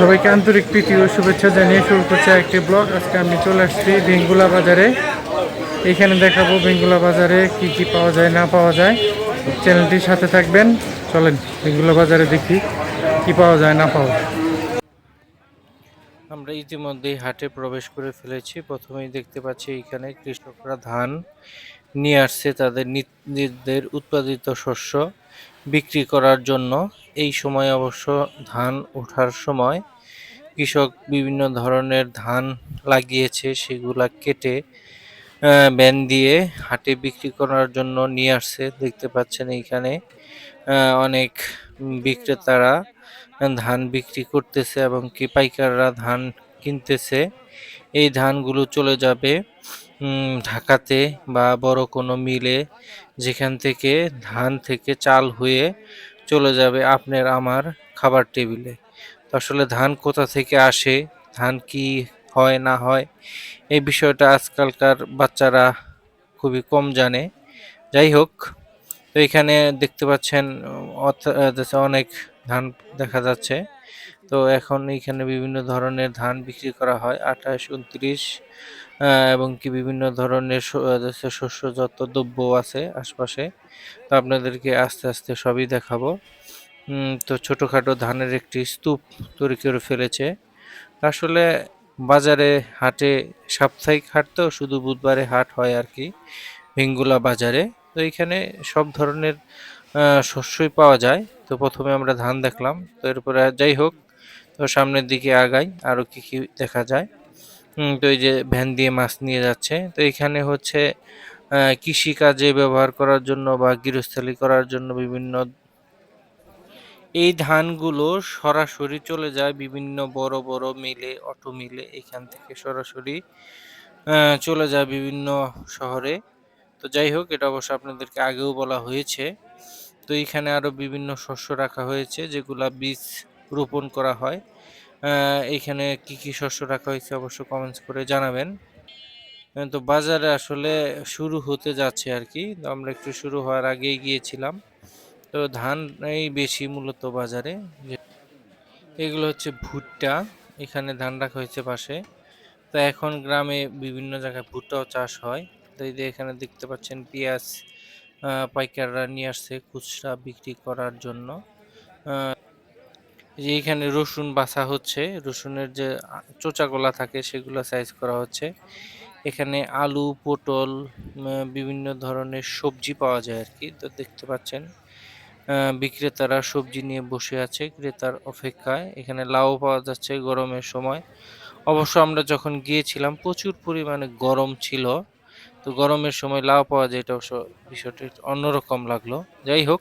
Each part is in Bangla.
সবাইকে আন্তরিক প্রীতি ও শুভেচ্ছা জানিয়ে শুরু করছে একটি ব্লগ। আজকে আমি চলে আসছি বেঙ্গুলা বাজারে। এখানে দেখাবো বেঙ্গুলা বাজারে কি কি পাওয়া যায়, না পাওয়া যায়। চ্যানেলটির সাথে থাকবেন। চলেন বেঙ্গুলা বাজারে দেখি কি পাওয়া যায়, না পাওয়া যায়। আমরা ইতিমধ্যেই হাটে প্রবেশ করে ফেলেছি। প্রথমেই দেখতে পাচ্ছি এখানে কৃষকরা ধান নিয়ে আসছে তাদের নিজেদের উৎপাদিত শস্য বিক্রি করার জন্য। এই সময় অবশ্য ধান ওঠার সময় কৃষক বিভিন্ন ধরনের ধান লাগিয়েছে, সেগুলা কেটে ব্যান দিয়ে হাটে বিক্রি করার জন্য নিয়ে আসছে। দেখতে পাচ্ছেন এইখানে অনেক বিক্রেতারা ধান বিক্রি করতেছে এবং কি পাইকাররা ধান কিনতেছে। এই ধানগুলো চলে যাবে ঢাকাতে বা বড় কোনো মিলে, যেখান থেকে ধান থেকে চাল হয়ে চলে যাবে আপনার আমার খাবার টেবিলে। তো আসলে ধান কোথা থেকে আসে? ধান কি হয় না হয়? এই বিষয়টা আজকালকার বাচ্চারা খুবই কম জানে। যাই হোক, তো এখানে দেখতে পাচ্ছেন অনেক ধান দেখা যাচ্ছে। তো এখন এখানে বিভিন্ন ধরনের ধান বিক্রি করা হয়। আঠাশ, উনত্রিশ এবং কি বিভিন্ন ধরনের শ- আহ, দেশে শস্যজাত দ্রব্য আছে আশপাশে তো আপনাদেরকে আস্তে আস্তে সবই দেখাবো। তো ছোটোখাটো ধানের একটি স্তূপ তৈরি করে ফেলেছে। আসলে বাজারে হাটে সাপ্তাহিক হাট তো শুধু বুধবারে হাট হয় আর কি ভিঙ্গুলা বাজারে। তো এখানে সব ধরনের শস্যই পাওয়া যায়। তো প্রথমে আমরা ধান দেখলাম তো এরপরে যাই হোক তো সামনের দিকে আগাই আরও কি কি দেখা যায়। তো এই যে ভ্যান দিয়ে মাছ নিয়ে যাচ্ছে। তো এখানে হচ্ছে কৃষিকাজে ব্যবহার করার জন্য বা গৃহস্থালী করার জন্য বিভিন্ন, এই ধানগুলো সরাসরি চলে যায় বিভিন্ন বড় বড় মিলে, অটো মিলে এখান থেকে সরাসরি চলে যায় বিভিন্ন শহরে। তো যাই হোক, এটা অবশ্য আপনাদেরকে আগেও বলা হয়েছে। তো এখানে আরও বিভিন্ন শস্য রাখা হয়েছে, যেগুলা বীজ রোপণ করা হয়। এখানে কি কি শস্য রাখা হয়েছে অবশ্য কমেন্টস করে জানাবেন। তো বাজারে আসলে শুরু হতে যাচ্ছে আর কি। আমরা একটু শুরু হওয়ার আগেই গিয়েছিলাম। তো ধান এই বেশি মূলত বাজারে। এগুলো হচ্ছে ভুট্টা। এখানে ধান রাখা হয়েছে পাশে। তো এখন গ্রামে বিভিন্ন জায়গায় ভুট্টাও চাষ হয়। তো এই যে এখানে দেখতে পাচ্ছেন পেঁয়াজ পাইকাররা নিয়ে আসছে খুচরা বিক্রি করার জন্য। যে এখানে রসুন বাছা হচ্ছে, রসুনের যে চোচাগোলা থাকে সেগুলো সাইজ করা হচ্ছে। এখানে আলু, পটল বিভিন্ন ধরনের সবজি পাওয়া যায় আর কি তো দেখতে পাচ্ছেন। বিক্রেতারা সবজি নিয়ে বসে আছে, ক্রেতার অপেক্ষায়। এখানে লাউ পাওয়া যাচ্ছে গরমের সময়। অবশ্য আমরা যখন গিয়েছিলাম, প্রচুর পরিমাণে গরম ছিল। তো গরমের সময় লাউ পাওয়া যায়, এটা অবশ্য বিষয়টি অন্যরকম লাগল। যাই হোক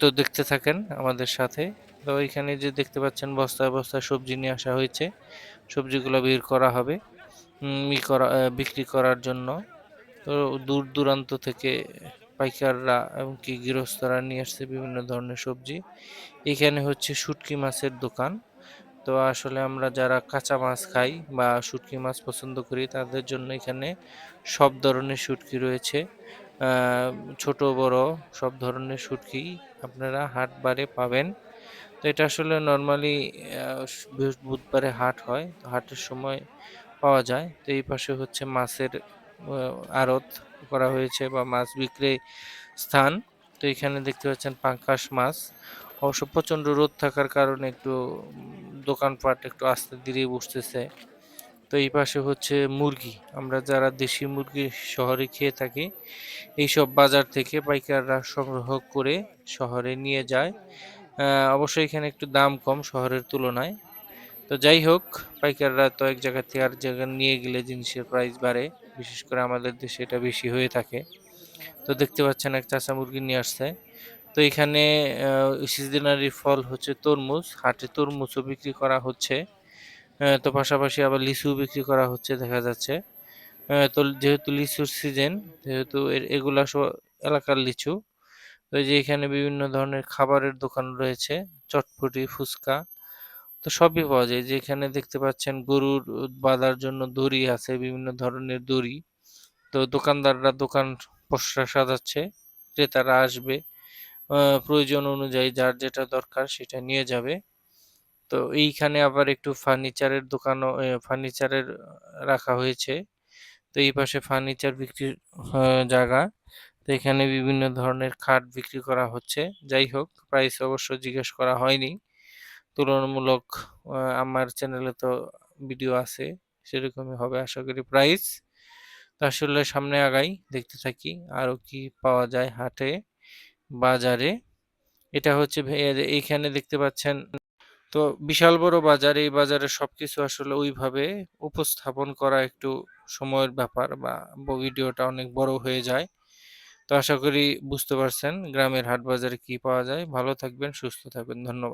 তো দেখতে থাকেন আমাদের সাথে। তো এখানে যে দেখতে পাচ্ছেন বস্তায় বস্তায় সবজি নিয়ে আসা হয়েছে। সবজিগুলো বের করা হবে ই করা বিক্রি করার জন্য। তো দূর দূরান্ত থেকে পাইকাররা এবং কি গৃহস্থরা নিয়ে আসছে বিভিন্ন ধরনের সবজি। এখানে হচ্ছে শুটকি মাছের দোকান। তো আসলে আমরা যারা কাঁচা মাছ খাই বা শুটকি মাছ পছন্দ করি, তাদের জন্য এখানে সব ধরনের শুটকি রয়েছে। ছোট, বড়, সব ধরনের শুটকি আপনারা হাট বারে পাবেন। তো এটা আসলে নর্মালি বুধবারে হাট হয়, তো হাটের সময় পাওয়া যায়। তো এই পাশে হচ্ছে মাছের আড়ত করা হয়েছে বা মাছ বিক্রি স্থান। তো এখানে দেখতে পাচ্ছেন পাঙ্কাশ মাছ। অবশ্য প্রচণ্ড রোদ থাকার কারণে একটু দোকানপাট একটু আস্তে ধীরে বসতেছে। তো এই পাশে হচ্ছে মুরগি। আমরা যারা দেশি মুরগি শহরে খেয়ে থাকি, এইসব বাজার থেকে পাইকাররা সংগ্রহ করে শহরে নিয়ে যায়। অবশ্যই এখানে একটু দাম কম শহরের তুলনায়। তো যাই হোক, পাইকাররা তো এক জায়গা থেকে আর জায়গায় নিয়ে গেলে জিনিসের প্রাইস বাড়ে, বিশেষ করে আমাদের দেশে এটা বেশি হয়ে থাকে। তো দেখতে পাচ্ছেন এক চাচা মুরগি নিয়ে আসছে। তো এখানে সিজনারি ফল হচ্ছে তরমুজ, হাটে তরমুজও বিক্রি করা হচ্ছে। তো পাশাপাশি আবার লিচু বিক্রি করা হচ্ছে, দেখা যাচ্ছে। তো যেহেতু লিচুর সিজন যেহেতু এগুলা এলাকার লিচু, তো যে এখানে বিভিন্ন ধরনের খাবারের দোকান রয়েছে, চটপটি, ফুচকা, তো সবই পাওয়া যায়। যে এখানে দেখতে পাচ্ছেন গরুর বাঁধার জন্য দড়ি আছে, বিভিন্ন ধরনের দড়ি। তো দোকানদাররা দোকান পসরা সাজাচ্ছে, ক্রেতারা আসবে প্রয়োজন অনুযায়ী যার যেটা দরকার সেটা নিয়ে যাবে। তো এইখানে আবার একটু ফার্নিচারের দোকানও ফার্নিচারের রাখা হয়েছে। তো এই পাশে ফার্নিচার বিক্রির জায়গা। তো এখানে বিভিন্ন ধরনের খাট বিক্রি করা হচ্ছে। যাই হোক প্রাইস অবশ্য জিজ্ঞেস করা হয়নি। তুলনামূলক আমার চ্যানেলে তো ভিডিও আছে, সেরকমই হবে আশা করি প্রাইস আসলে সামনে আগাই, দেখতে থাকি আরও কি পাওয়া যায় হাটে, বাজারে। এটা হচ্ছে এইখানে দেখতে পাচ্ছেন তো বিশাল বড় বাজার, এই বাজারে সবকিছু আসলে ওইভাবে উপস্থাপন করা একটু সময়ের ব্যাপার বা ভিডিওটা অনেক বড় হয়ে যায়। তো আশা করি বুঝতে পারছেন গ্রামের হাট বাজারে কি পাওয়া যায়। ভালো থাকবেন, সুস্থ থাকবেন। ধন্যবাদ।